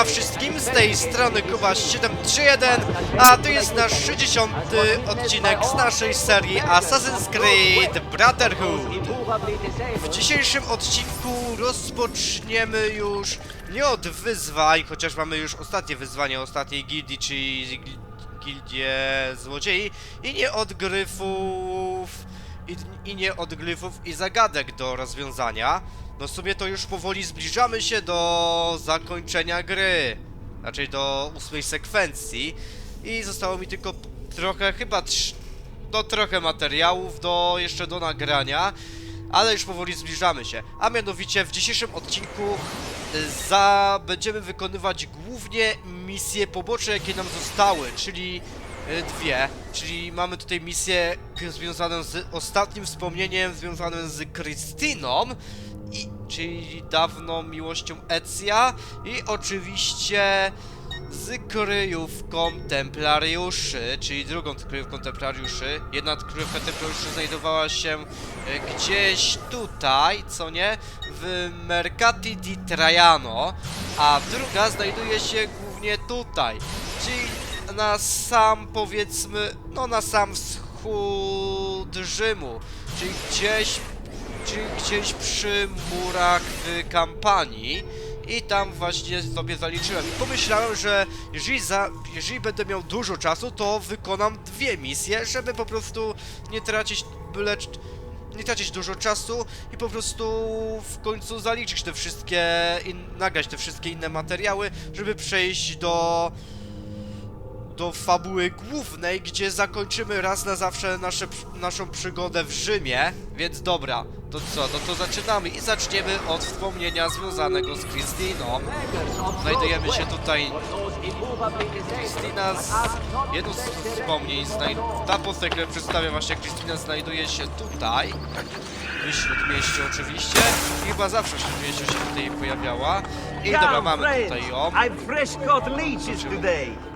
Siema wszystkim, z tej strony Kuba 731, a to jest nasz 60. odcinek z naszej serii Assassin's Creed Brotherhood. W dzisiejszym odcinku rozpoczniemy już nie od wyzwań, chociaż mamy już ostatnie wyzwanie ostatniej gildii, czyli gil- gildię złodziei, i nie od gryfów, i, i nie od gryfów i zagadek do rozwiązania. No sobie to już powoli zbliżamy się do zakończenia gry. Raczej do ósmej sekwencji. I zostało mi tylko trochę, chyba trz... no trochę materiałów do jeszcze do nagrania. Ale już powoli zbliżamy się. A mianowicie w dzisiejszym odcinku y, za... będziemy wykonywać głównie misje poboczne, jakie nam zostały, czyli y, dwie. Czyli mamy tutaj misję związaną z ostatnim wspomnieniem związanym z Krystyną i, czyli dawną miłością Ecja i oczywiście z kryjówką Templariuszy, czyli drugą kryjówką Templariuszy. Jedna kryjówka Templariuszy znajdowała się e, gdzieś tutaj, co nie? W Mercati di Traiano, a druga znajduje się głównie tutaj, czyli na sam powiedzmy, no na sam wschód Rzymu, czyli gdzieś gdzieś przy murach w kampanii i tam właśnie sobie zaliczyłem. I pomyślałem, że jeżeli, za, jeżeli będę miał dużo czasu, to wykonam dwie misje, żeby po prostu nie tracić byle nie tracić dużo czasu i po prostu w końcu zaliczyć te wszystkie, in, nagrać te wszystkie inne materiały, żeby przejść do do fabuły głównej, gdzie zakończymy raz na zawsze nasze, naszą przygodę w Rzymie. Więc dobra, to co, no to zaczynamy i zaczniemy od wspomnienia związanego z Krystyną. Znajdujemy się tutaj. Krystyna z... Jedno z wspomnień, znaj... ta postać, która przedstawia właśnie Krystyna znajduje się tutaj. W Śródmieście oczywiście. I chyba zawsze w Śródmieściu się tutaj pojawiała. I dobra, mamy tutaj ją. I've fresh caught leeches today.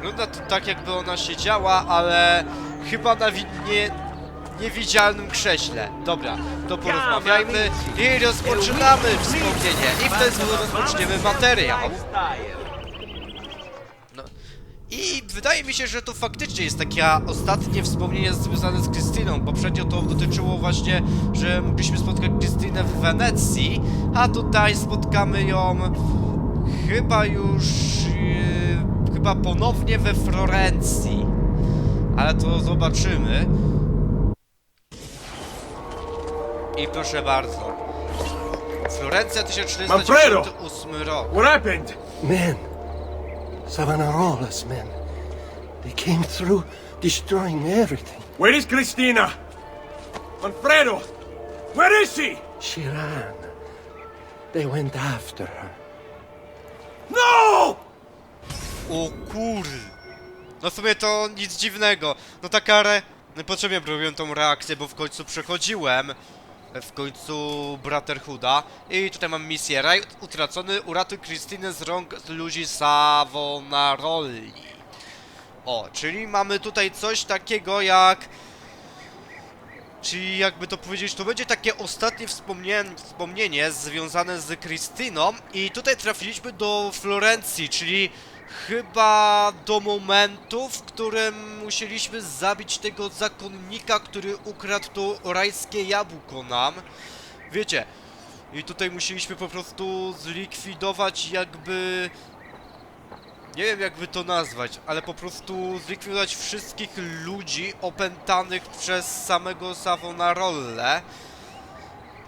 Wygląda to tak, jakby ona siedziała, ale chyba na nie, niewidzialnym krześle. Dobra, to porozmawiajmy i rozpoczynamy wspomnienie. I w ten sposób rozpoczniemy materiał. No. I wydaje mi się, że to faktycznie jest takie ostatnie wspomnienie związane z Krystyną. Poprzednio to dotyczyło właśnie, że mogliśmy spotkać Krystynę w Wenecji, a tutaj spotkamy ją chyba już... Yy, chyba ponownie we Florencji. Ale to zobaczymy. I proszę bardzo. Florencja 1498 rok. What happened? Men. Savonarola's men. They came through, destroying everything. Where is Christina? Manfredo! Where is she? She ran. They went after her. No! O kur... No w sumie to nic dziwnego. No taka re... No potrzebnie robiłem tą reakcję, bo w końcu przechodziłem w końcu Brotherhooda i tutaj mam misję. Raj utracony, uratuj Krystynę z rąk ludzi Savonaroli. O, czyli mamy tutaj coś takiego jak... Czyli jakby to powiedzieć, to będzie takie ostatnie wspomnienie, wspomnienie związane z Krystyną i tutaj trafiliśmy do Florencji, czyli chyba do momentu, w którym musieliśmy zabić tego zakonnika, który ukradł to rajskie jabłko nam. Wiecie, i tutaj musieliśmy po prostu zlikwidować jakby... Nie wiem jakby to nazwać, ale po prostu zlikwidować wszystkich ludzi opętanych przez samego Savonarolle.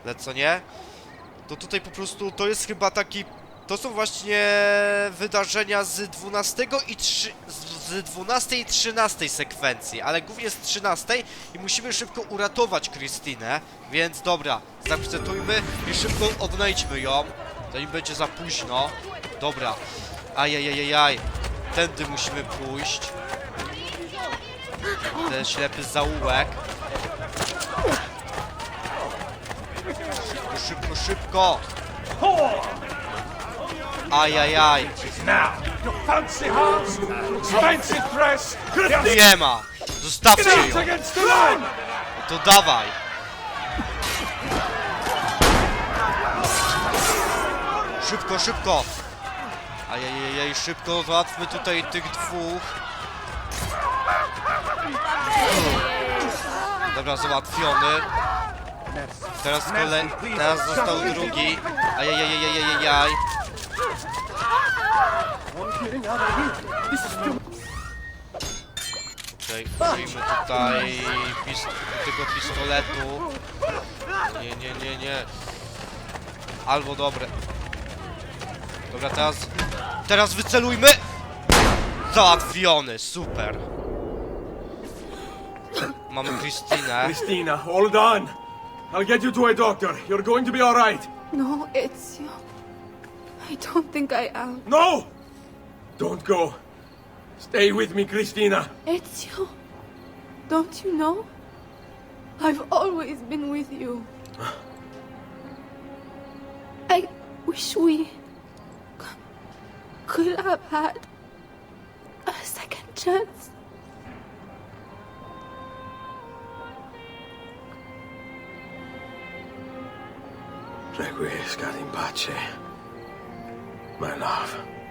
Ale co nie? To tutaj po prostu to jest chyba taki. To są właśnie wydarzenia z 12 i 3, z z 12 i 13 sekwencji, ale głównie z 13 i musimy szybko uratować Krystynę, więc dobra, zaakceptujmy i szybko odnajdźmy ją, zanim będzie za późno. Dobra, ajajajajaj, tędy musimy pójść. Ten ślepy zaułek. Szybko, szybko, szybko! Ajajaj, nie ma! Zostawcie ją! To dawaj! Szybko, szybko! Ajajajaj, szybko załatwmy tutaj tych dwóch. Dobra, załatwiony. Teraz kolej... Teraz został drugi. Ajajajajajajaj. Okej, użyjmy tutaj pis tego pistoletu. Nie, nie, nie, nie. Albo dobre. Dobra, teraz... Teraz wycelujmy! Załatwiony, super. Mamy Christinę. Christina, hold on. I'll get you to a doctor. You're going to be alright. No, Ezio. I don't think I am. No! Don't go. Stay with me, Christina. Ezio, don't you know? I've always been with you. I wish we could have had a second chance. Requiescat in pace. My love.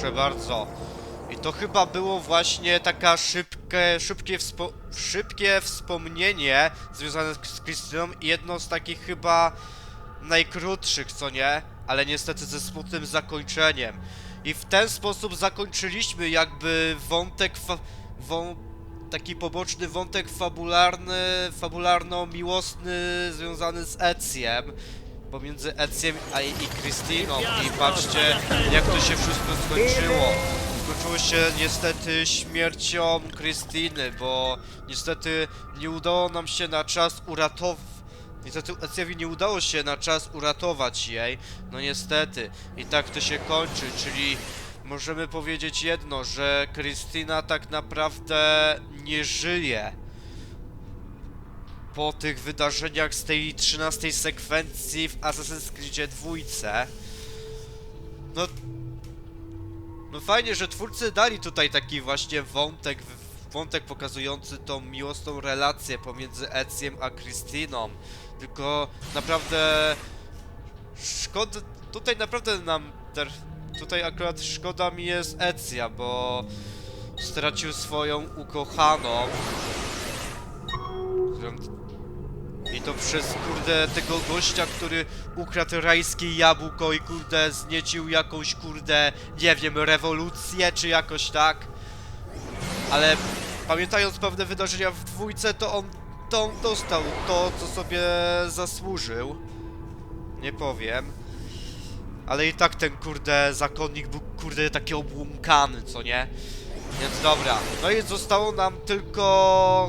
Proszę bardzo. I to chyba było właśnie taka szybkie, szybkie, wspo szybkie wspomnienie związane z Krystyną i jedno z takich chyba najkrótszych, co nie? Ale niestety ze smutnym zakończeniem. I w ten sposób zakończyliśmy jakby wątek wą taki poboczny wątek fabularny, fabularno-miłosny związany z Ecjem pomiędzy Ecjem a i Krystyną i patrzcie jak to się wszystko skończyło. Skończyło się niestety śmiercią Krystyny, bo niestety nie udało nam się na czas uratować Niestety Ecjowi nie udało się na czas uratować jej, no niestety. I tak to się kończy, czyli możemy powiedzieć jedno, że Krystyna tak naprawdę nie żyje po tych wydarzeniach z tej 13 sekwencji w Assassin's Creed 2. No, no fajnie, że twórcy dali tutaj taki właśnie wątek, wątek pokazujący tą miłosną relację pomiędzy Ecjem a Krystyną. Tylko naprawdę szkoda, tutaj naprawdę nam, ter, tutaj akurat szkoda mi jest Ecja, bo stracił swoją ukochaną. I to przez, kurde, tego gościa, który ukradł rajskie jabłko i, kurde, zniecił jakąś, kurde, nie wiem, rewolucję, czy jakoś tak. Ale pamiętając pewne wydarzenia w dwójce, to on, to on dostał to, co sobie zasłużył. Nie powiem. Ale i tak ten, kurde, zakonnik był, kurde, taki obłąkany, co nie? Więc dobra. No i zostało nam tylko...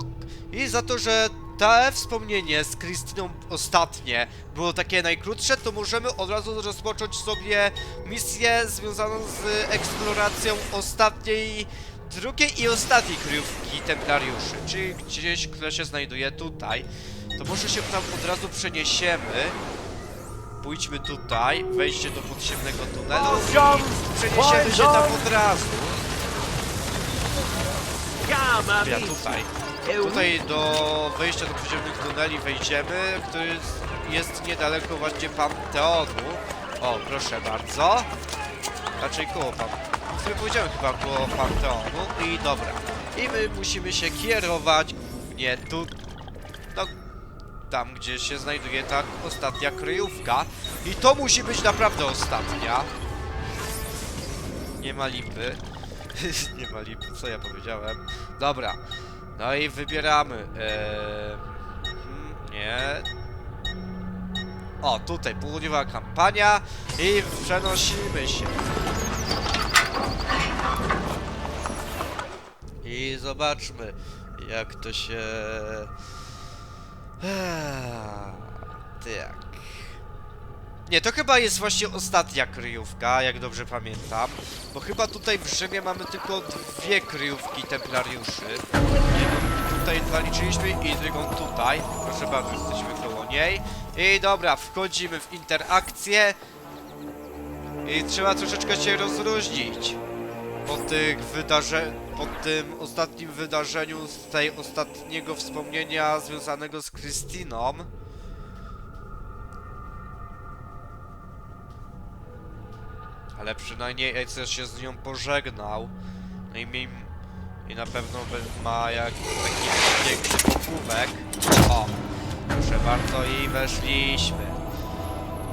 I za to, że te wspomnienie z Krystyną ostatnie było takie najkrótsze, to możemy od razu rozpocząć sobie misję związaną z eksploracją ostatniej, drugiej i ostatniej kryjówki Templariuszy, czyli gdzieś, która się znajduje tutaj. To może się tam od razu przeniesiemy. Pójdźmy tutaj, wejście do podziemnego tunelu i przeniesiemy się tam od razu. Ja tutaj. Tutaj do wejścia do podziemnych tuneli wejdziemy, który jest, niedaleko właśnie Panteonu. O, proszę bardzo. Raczej koło Pan... W sumie powiedziałem chyba koło Panteonu. I dobra. I my musimy się kierować głównie tu... No, tam gdzie się znajduje ta ostatnia kryjówka. I to musi być naprawdę ostatnia. Nie ma lipy. nie ma lipy, co ja powiedziałem. Dobra. No i wybieramy. Eee, nie. O, tutaj południowa kampania i przenosimy się. I zobaczmy, jak to się... Eee, tak. Nie, to chyba jest właśnie ostatnia kryjówka, jak dobrze pamiętam. Bo chyba tutaj w Rzymie mamy tylko dwie kryjówki templariuszy. Jedną tutaj zaliczyliśmy i drugą tutaj. Proszę bardzo, jesteśmy koło niej. I dobra, wchodzimy w interakcję. I trzeba troszeczkę się rozróżnić. po tych wydarzeniach, po tym ostatnim wydarzeniu z tej ostatniego wspomnienia związanego z Krystyną. Ale przynajmniej Acer się z nią pożegnał. No i, mi, i na pewno ma jak taki piękny pokówek. O, proszę bardzo i weszliśmy.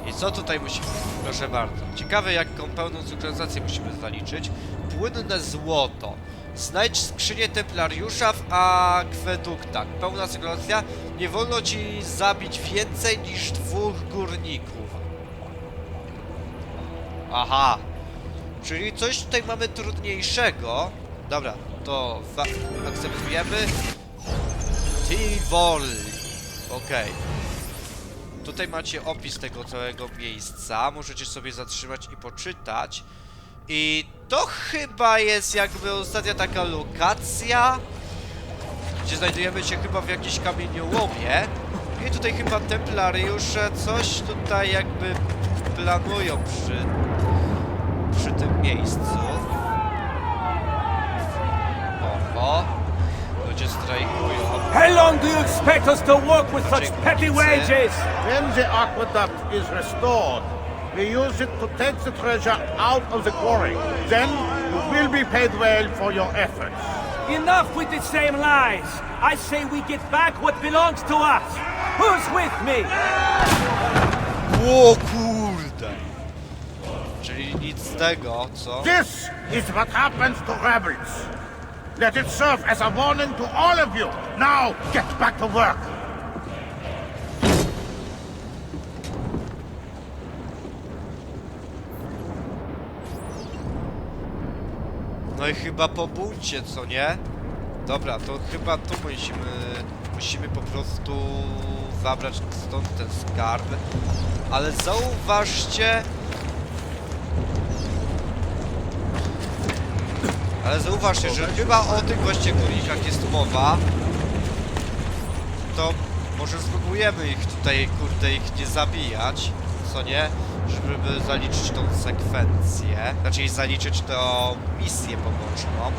I co tutaj musimy? Proszę bardzo. Ciekawe jaką pełną synchronizację musimy zaliczyć. Płynne złoto. Znajdź skrzynię Templariusza w akweduktach. Pełna synchronizacja. Nie wolno ci zabić więcej niż dwóch górników. Aha. Czyli coś tutaj mamy trudniejszego. Dobra, to akceptujemy. Tivoli. Okej. Tutaj macie opis tego całego miejsca. Możecie sobie zatrzymać i poczytać. I to chyba jest jakby ostatnia taka lokacja, gdzie znajdujemy się chyba w jakimś kamieniołomie. I tutaj chyba templariusze coś tutaj jakby planują przy, przy tym miejscu. Oho. Ludzie strajkują. How long do you expect us to work with such petty wages? When the aqueduct is restored, we use it to take the treasure out of the quarry. Then you will be paid well for your efforts. Enough with the same lies. I say we get back what belongs to us. Who's with me? O kurde! Czyli nic z tego, co? This is what happens to rebels. Let it serve as a warning to all of you. Now, get back to work. No i chyba po buncie, co nie? Dobra, to chyba tu musimy... Musimy po prostu zabrać stąd ten skarb. Ale zauważcie... Ale zauważcie, że chyba o tych właśnie górnikach jest mowa. To może spróbujemy ich tutaj, kurde, ich nie zabijać, co nie? Żeby zaliczyć tą sekwencję. Znaczy zaliczyć tą misję poboczną.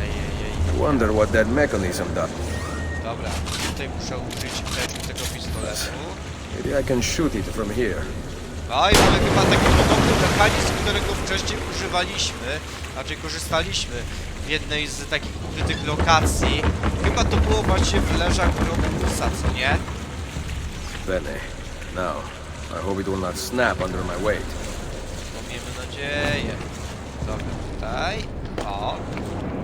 Ej, ej, ej. Wonder what that mechanism does. Dobra, tutaj muszę użyć tego- pistoletu. Maybe I can shoot it from here. I mamy chyba taki podobny mechanizm, którego wcześniej używaliśmy, znaczy korzystaliśmy w jednej z takich ukrytych lokacji. Chyba to było właśnie w leżach Romulusa, co nie? Bene. Now, I hope it will not snap under my weight. No miejmy nadzieję. Dobra, tutaj. O.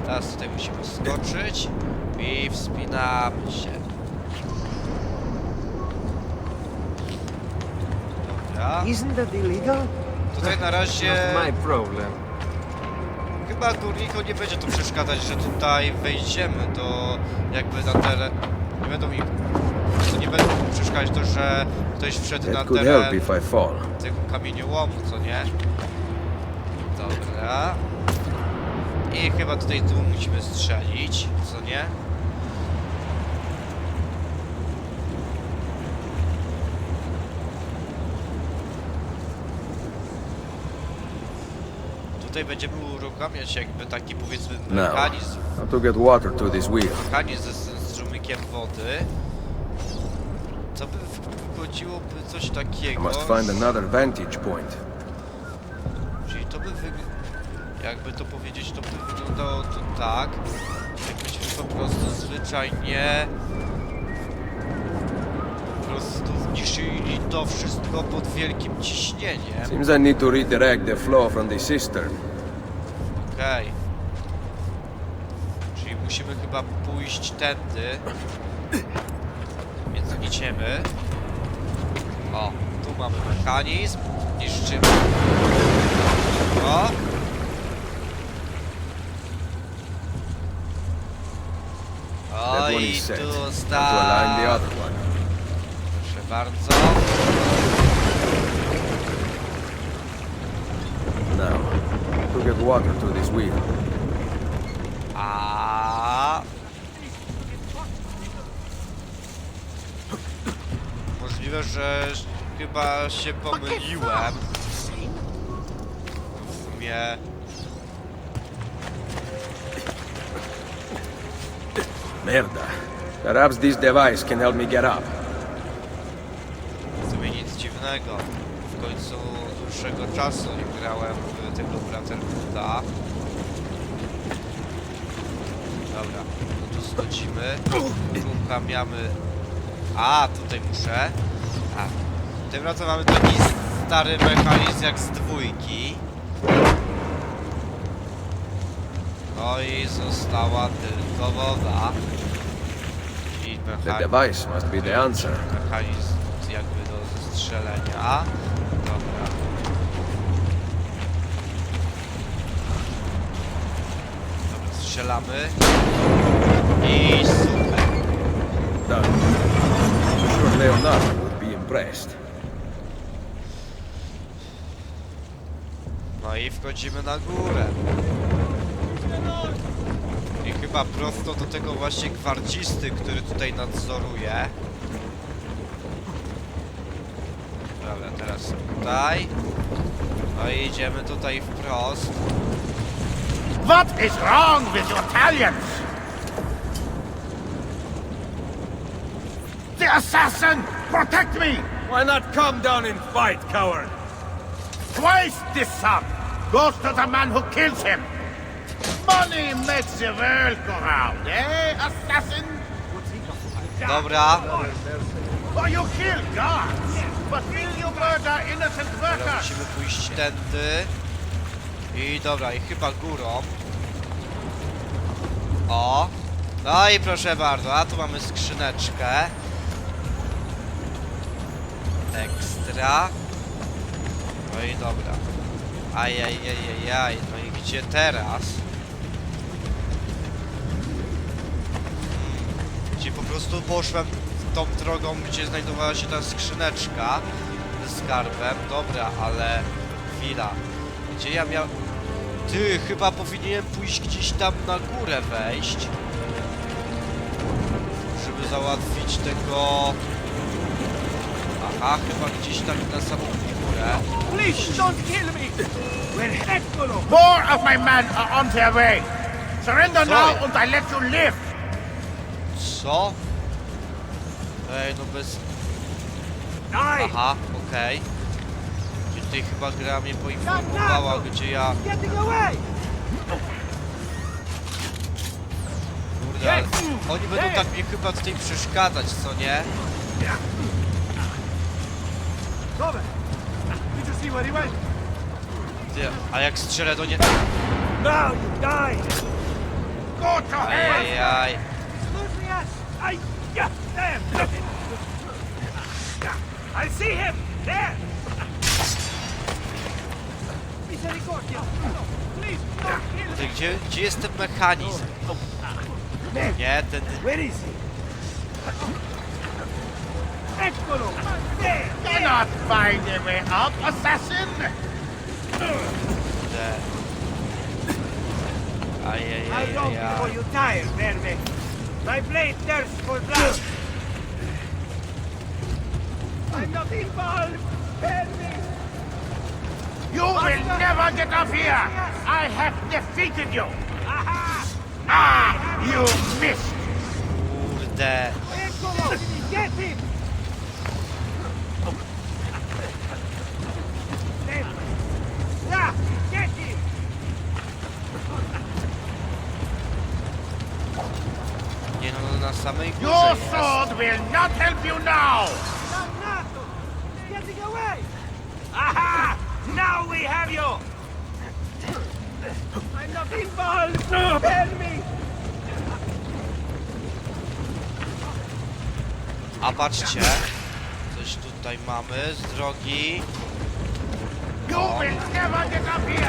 Teraz tutaj musimy skoczyć i wspinamy się. Dobra. Isn't that illegal? Tutaj na razie... Not my problem. Chyba górnikom nie będzie to przeszkadzać, że tutaj wejdziemy do jakby na teren. Nie będą mi. Przeszkadzać to, że ktoś wszedł na That could help teren if I fall. tego kamieniołomu, co nie? Dobra. I chyba tutaj tu musimy strzelić, co nie? Tutaj będziemy uruchamiać jakby taki powiedzmy Now, mechanizm how to get water to this wheel. mechanizm ze z strumykiem wody. Co by wychodziłoby coś I takiego, must find another vantage point. czyli to by wyg... jakby to powiedzieć, to by wyglądało to tak, jakbyśmy po prostu zwyczajnie po prostu zniszczyli to wszystko pod wielkim ciśnieniem. Seems I need to redirect the flow from the cistern. Okej. Czyli musimy chyba pójść tędy. Idziemy. O, tu mamy mechanizm. Niszczymy. O. O i tu one. Proszę bardzo. Now, to get water to this wheel. A. Możliwe, że chyba się pomyliłem w sumie... Merda. Perhaps this device can help me get up. W sumie nic dziwnego. W końcu dłuższego czasu nie grałem w tego Brotherhooda. Dobra, no to schodzimy. Uruchamiamy... A, tutaj muszę. A, tym razem mamy taki stary mechanizm jak z dwójki. No i została tylko woda. I The mechanizm device must be the answer. mechanizm jakby do zestrzelenia. Dobra. Dobra, strzelamy. I super. Done. I'm sure Leonardo impressed. No i wchodzimy na górę. I chyba prosto do tego właśnie gwardzisty, który tutaj nadzoruje. Dobra, teraz tutaj. No i idziemy tutaj wprost. What is wrong with you Italians? The assassin! Protect me! Why not come down and fight, coward? Twice this sum goes to the man who kills him. Money makes the world go round, eh, assassin? Dobra, Oh, you kill guards, but will you murder innocent Dobra, workers? musimy pójść tędy. I dobra, i chyba górą. O! No i proszę bardzo, a tu mamy skrzyneczkę. Ekstra. No i dobra. Ajajajajaj, no i gdzie teraz? Hmm, Gdzie po prostu poszłem tą drogą, gdzie znajdowała się ta skrzyneczka z skarbem. Dobra, ale chwila. Gdzie ja miał... Ty, chyba powinienem pójść gdzieś tam na górę wejść. Żeby załatwić tego... Aha, chyba gdzieś tak na samą górę. Please don't kill me! We're Hector! More of my men are on their way. Surrender Sorry. now and I let you live. Co? Ej, no bez... Aha, okej. Gdzie Tutaj chyba gra mnie poinformowała, gdzie ja... Getting away! Kurde, oni będą tak mnie chyba tutaj przeszkadzać, co nie? Cover! Did you see where he went? Ty, a jak strzelę do nie... Now you die! Go to hell. Ajajaj. I... Yeah, there! Look it! I see him! There! Misericordia! No, please, don't kill Ty, me! gdzie, gdzie jest ten mechanizm? Nie, ten... Where is he? Eccolo! There! Cannot find a way up, assassin. ten... How long before you tire, Verme? My blade thirsts for blood! I'm not involved! Verme! You will never get up here. I have defeated you. Aha! Ah, you missed. Kurde. Eccolo! Get him! Samej górze Your sword will not help you now. Dannato! He's getting away! Aha! Now we have you! I'm not involved! No! Help me! A patrzcie. Coś tutaj mamy z drogi.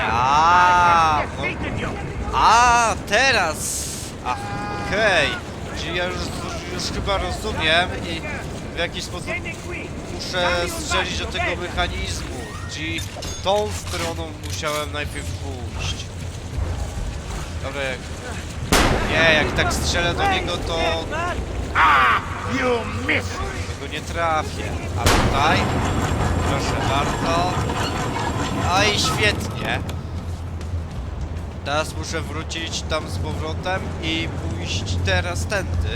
Have defeated you. A, teraz! A, okej. Czyli ja już, już chyba rozumiem i w jaki sposób muszę strzelić do tego mechanizmu. Czyli tą stroną musiałem najpierw pójść. Dobra, jak... Nie, jak tak strzelę do niego, to tego nie trafię. A tutaj? Proszę bardzo. No i świetnie. Teraz muszę wrócić tam z powrotem i pójść teraz tędy.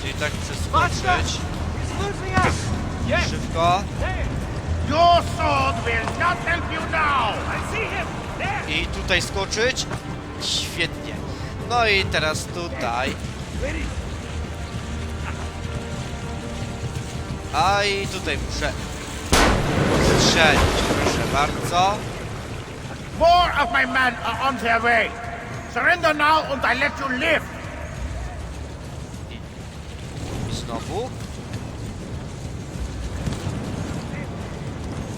Czyli tak przeskoczyć. Szybko. there. Your sword will not help you now! I see him. There. I tutaj skoczyć. Świetnie. No i teraz tutaj. A i tutaj muszę strzelić, proszę bardzo. More of my men are on their way. Surrender now and I let you live. I znowu.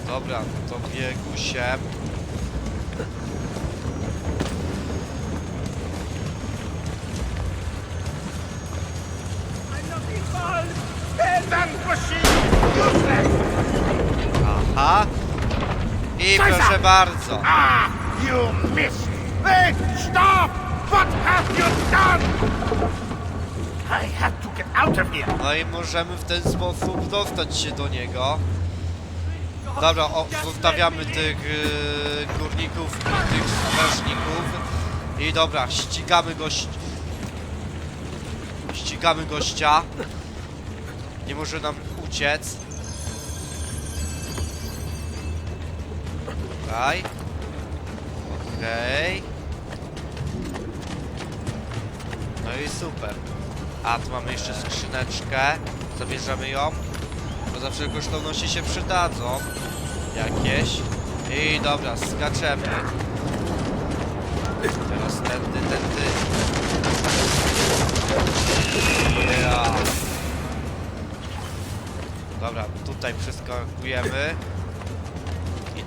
Dobra, to biegusiem. I'm not involved. That machine useless. Aha. I proszę bardzo. Ah, you missed. Hey, stop! What have you done? I have to get out of here. No i możemy w ten sposób dostać się do niego. Dobra, o, zostawiamy tych yy, górników tych strażników. I dobra, ścigamy gość. Ścigamy gościa. Nie może nam uciec. Tutaj. Okej. No i super. A, tu mamy jeszcze skrzyneczkę. Zabierzemy ją. Bo zawsze kosztowności się przydadzą. Jakieś. I dobra, skaczemy. Teraz tędy, tędy. Ja. Dobra, tutaj przeskakujemy.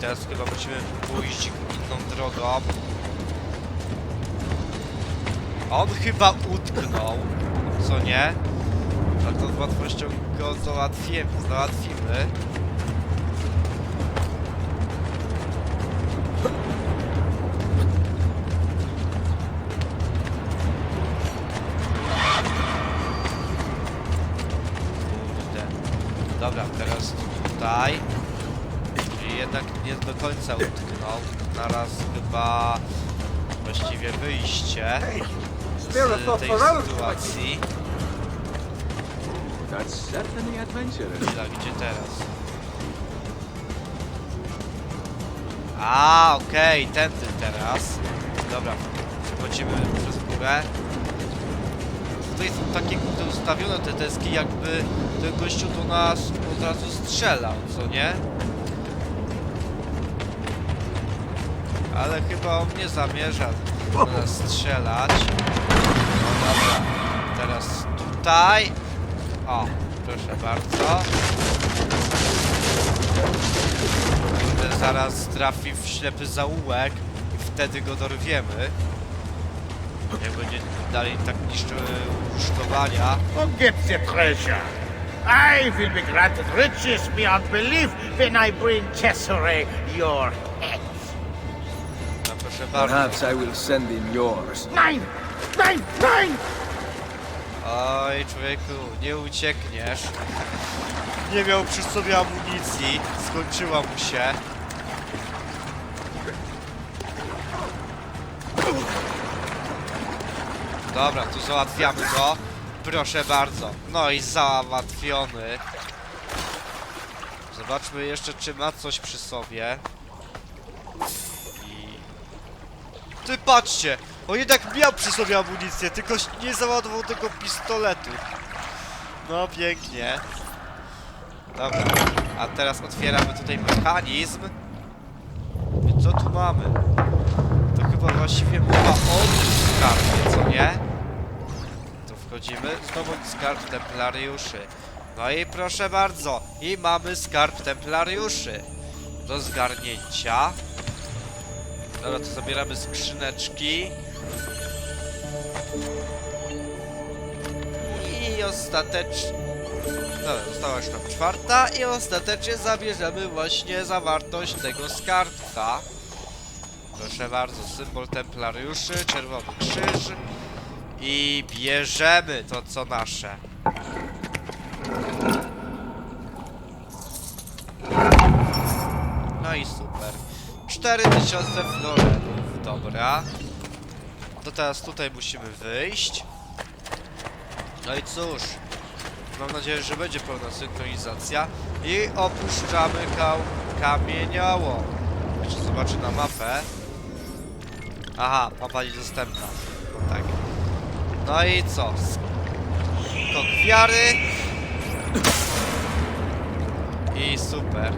Teraz chyba musimy pójść inną drogą. On chyba utknął, co nie? A to z łatwością go załatwimy, załatwimy. Właściwie wyjście z tej sytuacji. That's certainly adventurous. Chwila, gdzie teraz? A, okej, tędy teraz. Dobra, przechodzimy przez górę. Tutaj są takie kurde ustawione te deski, jakby ten gościu do nas od razu strzelał, co nie? Ale chyba on nie zamierza nas strzelać. No dobra, teraz tutaj. O, proszę bardzo. Kurde, zaraz trafi w ślepy zaułek i wtedy go dorwiemy. Jak będzie dalej tak niszczył uszkowania. Forget the treasure. I will be granted riches beyond belief when I bring Cesare your head. Proszę bardzo. Perhaps I will send in yours. Nine! Nine! Nine! Oj, człowieku, nie uciekniesz. Nie miał przy sobie amunicji, skończyła mu się. Dobra, tu załatwiamy go. Proszę bardzo. No i załatwiony. Zobaczmy jeszcze, czy ma coś przy sobie. Ty patrzcie! On jednak miał przy sobie amunicję, tylko nie załadował tego pistoletu. No pięknie. Dobra, a teraz otwieramy tutaj mechanizm. I co tu mamy? To chyba właściwie mowa o skarbie, co nie? Tu wchodzimy, zdobądź skarb templariuszy. No i proszę bardzo, i mamy skarb templariuszy do zgarnięcia. Dobra, to zabieramy skrzyneczki. I ostatecznie... Dobra, została już nam czwarta i ostatecznie zabierzemy właśnie zawartość tego skarbca. Proszę bardzo, symbol templariuszy, czerwony krzyż. I bierzemy to, co nasze. No i super. 4000 florenów, dobra. to teraz tutaj musimy wyjść. No i cóż, mam nadzieję, że będzie pełna synchronizacja. I opuszczamy kał kamienioło. Jeszcze zobaczę na mapę. Aha, mapa niedostępna. Tak. No i co? Skok wiary. I super.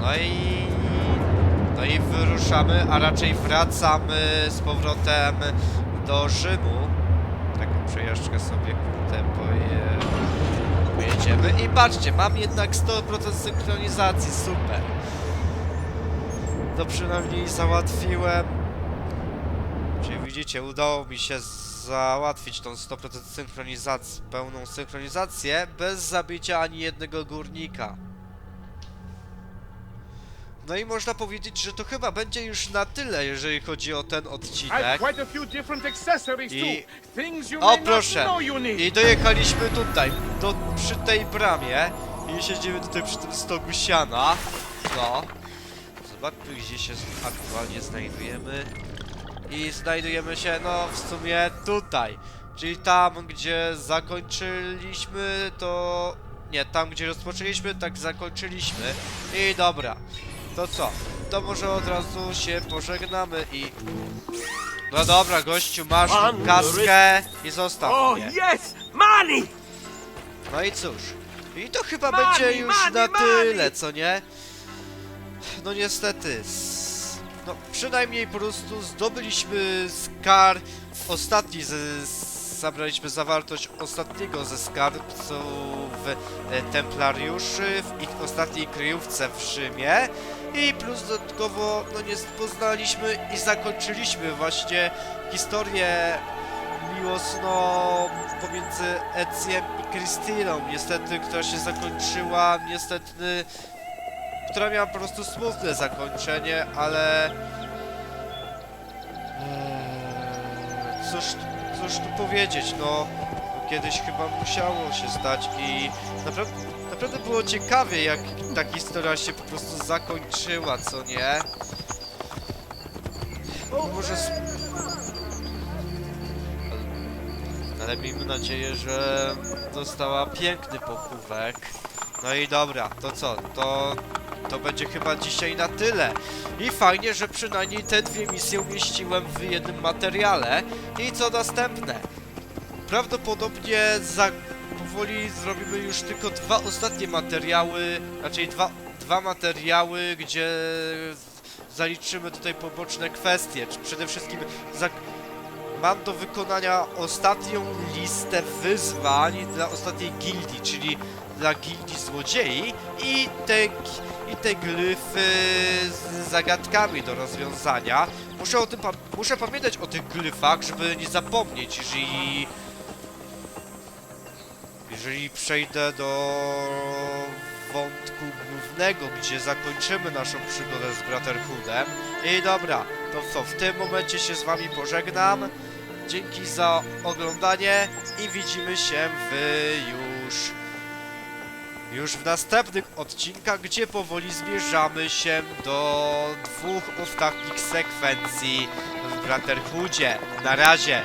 No i... No i wyruszamy, a raczej wracamy z powrotem do Rzymu. Taką przejażdżkę sobie kurde poje... pojedziemy. I patrzcie, mam jednak 100% synchronizacji, super. To przynajmniej załatwiłem. Czyli widzicie, udało mi się załatwić tą 100% synchronizację, pełną synchronizację bez zabicia ani jednego górnika. No i można powiedzieć, że to chyba będzie już na tyle, jeżeli chodzi o ten odcinek. I- O proszę! I dojechaliśmy tutaj, do, przy tej bramie i siedzimy tutaj przy tym stogu siana. No. Zobaczmy gdzie się aktualnie znajdujemy. I znajdujemy się, no w sumie tutaj. Czyli tam, gdzie zakończyliśmy, to... Nie, tam gdzie rozpoczęliśmy, tak zakończyliśmy. I dobra. To co? To może od razu się pożegnamy i... No dobra, gościu, masz kaskę i zostaw Oh, mnie. yes! Money! No i cóż. I to chyba będzie już na tyle, co nie? No niestety. s- No przynajmniej po prostu zdobyliśmy skar ostatni z, zabraliśmy zawartość ostatniego ze skarbców e, Templariuszy w ich ostatniej kryjówce w Rzymie i plus dodatkowo no nie poznaliśmy i zakończyliśmy właśnie historię miłosną pomiędzy Ecjem i Krystyną, niestety, która się zakończyła, niestety, która miała po prostu smutne zakończenie, ale... Eee, Cóż, cóż tu powiedzieć, no, kiedyś chyba musiało się stać i naprawdę, naprawdę było ciekawie, jak ta historia się po prostu zakończyła, co nie? Może... sp- Ale miejmy nadzieję, że dostała piękny pochówek. No i dobra, to co? To, to będzie chyba dzisiaj na tyle. I fajnie, że przynajmniej te dwie misje umieściłem w jednym materiale. I co następne? Prawdopodobnie za powoli zrobimy już tylko dwa ostatnie materiały, raczej dwa, dwa materiały, gdzie zaliczymy tutaj poboczne kwestie. Czy przede wszystkim mam do wykonania ostatnią listę wyzwań dla ostatniej gildii, czyli dla gildii złodziei i te, i te glyfy z zagadkami do rozwiązania. Muszę o tym muszę pamiętać o tych glyfach, żeby nie zapomnieć, jeżeli jeżeli przejdę do wątku głównego, gdzie zakończymy naszą przygodę z Brotherhoodem. I dobra, to co, w tym momencie się z wami pożegnam. Dzięki za oglądanie i widzimy się w już już w następnych odcinkach, gdzie powoli zmierzamy się do dwóch ostatnich sekwencji w Brotherhoodzie. Na razie,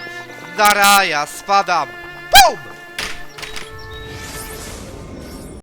na raja, spadam! BOOM!